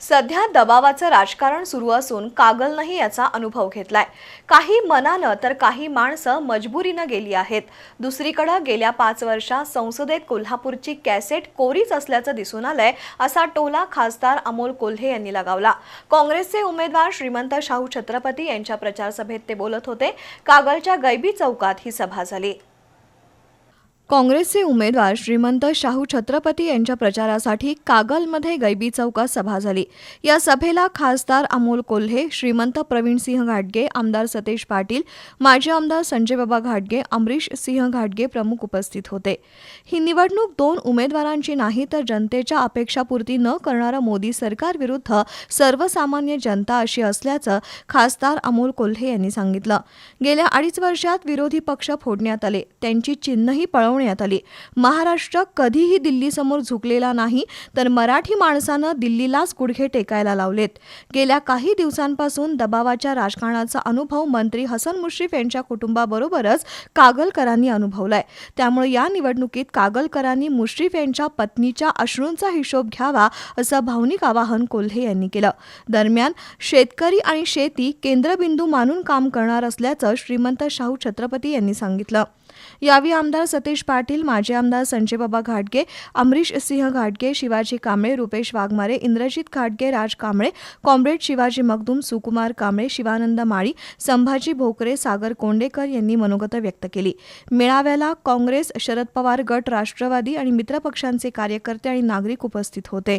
सध्या दबावाचं राजकारण सुरू असून कागलनंही याचा अनुभव घेतलाय. काही मनानं तर काही माणसं मजबुरीनं गेली आहेत. दुसरीकडं गेल्या पाच वर्षात संसदेत कोल्हापूरची कॅसेट कोरीच असल्याचं दिसून आलंय असा टोला खासदार अमोल कोल्हे यांनी लगावला. काँग्रेसचे उमेदवार श्रीमंत शाहू छत्रपती यांच्या प्रचारसभेत ते बोलत होते कागलच्या गैबी चौकात ही सभा झाली. काँग्रेसचे उमेदवार श्रीमंत शाहू छत्रपती यांच्या प्रचारासाठी कागलमध्ये गैबी चौकात सभा झाली. या सभेला खासदार अमोल कोल्हे श्रीमंत प्रवीणसिंह घाटगे आमदार सतेज पाटील माजी आमदार संजयबाबा घाटगे अमरीश सिंह घाटगे प्रमुख उपस्थित होते. ही निवडणूक दोन उमेदवारांची नाही तर जनतेच्या अपेक्षापूर्ती न करणारं मोदी सरकारविरुद्ध सर्वसामान्य जनता अशी असल्याचं खासदार अमोल कोल्हे यांनी सांगितलं. गेल्या अडीच वर्षात विरोधी पक्ष फोडण्यात आले. त्यांची चिन्हही पळव पळवण्यात आली. महाराष्ट्र कधीही दिल्लीसमोर झुकलेला नाही तर मराठी माणसानं दिल्लीलाच गुडघे टेकायला लावलेत. गेल्या काही दिवसांपासून दबावाच्या राजकारणाचा अनुभव मंत्री हसन मुश्रीफ यांच्या कुटुंबाबरोबरच कागलकरांनी अनुभवलाय. त्यामुळे या निवडणुकीत कागलकरांनी मुश्रीफ यांच्या पत्नीच्या अश्रूंचा हिशोब घ्यावा असं भावनिक आवाहन कोल्हे यांनी केलं. दरम्यान शेतकरी आणि शेती केंद्रबिंदू मानून काम करणार असल्याचं श्रीमंत शाहू छत्रपती यांनी सांगितलं. यावेळी आमदार सतीश पाटील माजी आमदार संजयबाबा घाटगे अमरीश सिंह घाटगे शिवाजी कांबळे रुपेश वाघमारे इंद्रजित घाटगे राज कांबळे कॉम्रेड शिवाजी मगदूम सुकुमार कांबळे शिवानंद माळी संभाजी भोकरे सागर कोंडेकर यांनी मनोगत व्यक्त केली. मेळाव्याला काँग्रेस शरद पवार गट राष्ट्रवादी आणि मित्रपक्षांचे कार्यकर्ते आणि नागरिक उपस्थित होते.